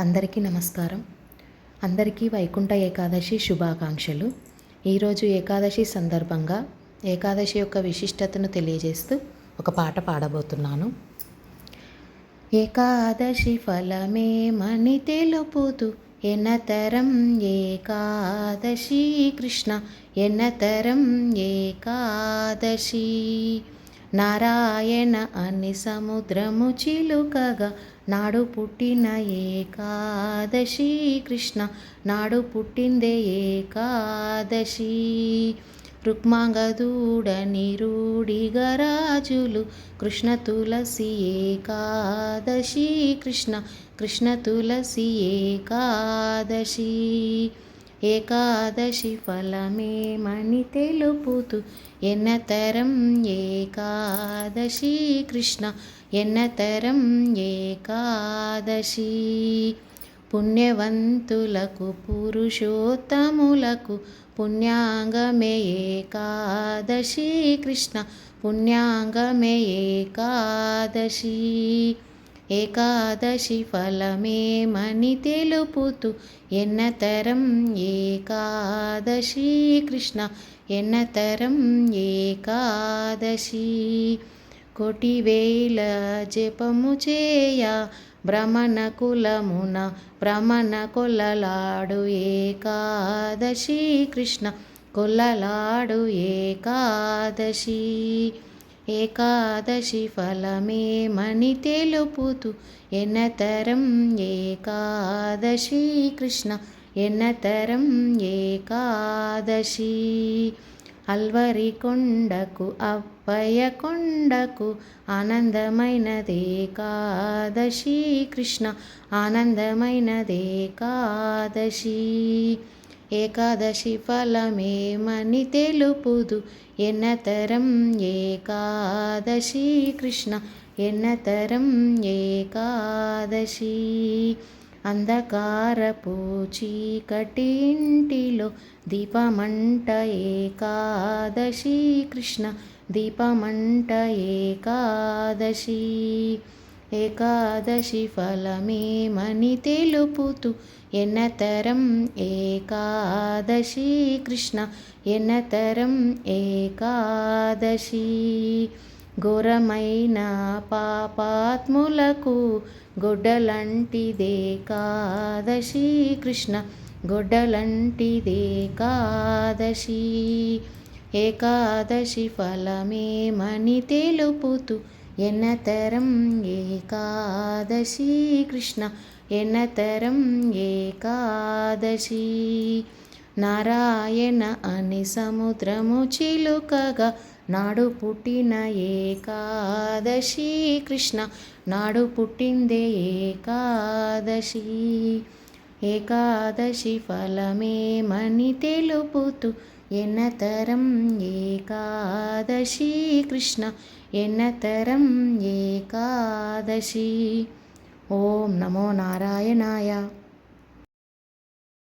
అందరికీ నమస్కారం. అందరికీ వైకుంఠ ఏకాదశి శుభాకాంక్షలు. ఈరోజు ఏకాదశి సందర్భంగా ఏకాదశి యొక్క విశిష్టతను తెలియజేస్తూ ఒక పాట పాడబోతున్నాను. ఏకాదశి ఫలమేమని తెలుపుతూ ఎనతరం ఏకాదశి కృష్ణ ఎనతరం ఏకాదశి. నారాయణ అని సముద్రము చిలుకగా నాడు పుట్టిన ఏకాదశి కృష్ణ నాడు పుట్టిందే ఏకాదశి. రుక్మాంగదూడ నిరూడిగా రాజులు కృష్ణ తులసి ఏకాదశి కృష్ణ కృష్ణ తులసి ఏకాదశి. ఏకాదశి ఫలమేమని తెలుపుతూ ఎన్నతరం ఏకాదశి కృష్ణ ఎన్నతరం ఏకాదశి. పుణ్యవంతులకు పురుషోత్తములకు పుణ్యాంగమే ఏకాదశి కృష్ణ పుణ్యాంగమే ఏకాదశి. ఏకాదశి ఫలమేమని తెలుపుతూ ఎన్నతరం ఏకాదశి కృష్ణ ఎన్నతరం ఏకాదశి. కోటి వేల జపము చేయ భ్రమణ కులమున భ్రమణ కొల్లలాడు ఏకాదశి కృష్ణ కొల్లలాడు ఏకాదశి. ఏకాదశి ఫలమేమని తెలుపుతూ ఎన్నతరం ఏకాదశి కృష్ణ ఎన్నతరం ఏకాదశి. అల్వరి కొండకు అప్పయ్య కొండకు ఆనందమైనదేకాదశి కృష్ణ ఆనందమైనదేకాదశి ఏకాదశి ఫలమేమని తెలుపుదు. ఎన్నతరం ఏకాదశి కృష్ణ ఎన్నతరం ఏకాదశి. అంధకారపు చీకటింటిలో దీపమంట ఏకాదశి కృష్ణ దీపమంట ఏకాదశి. ఏకాదశి ఫలమేమని తెలుపుతూ ఎన్నతరం ఏకాదశి కృష్ణ ఎన్నతరం ఏకాదశి. ఘోరమైన పాపాత్ములకు గొడ్డలంటిదేకాదశి కృష్ణ గొడ్డలంటిదేకాదశి ఏకాదశి. ఫలమేమని తెలుపుతూ ఎన్నతరం ఏకాదశి కృష్ణ ఎన్నతరం ఏకాదశి. నారాయణ అని సముద్రము చిలుకగా నాడు పుట్టిన ఏకాదశి కృష్ణ నాడు పుట్టిందే ఏకాదశి. ఏకాదశి ఫలమేమని తెలుపుతూ ఎన్నతరం ఏకాదశి కృష్ణ ఎన్నతరం ఏకాదశి. ఓం నమో నారాయణాయ.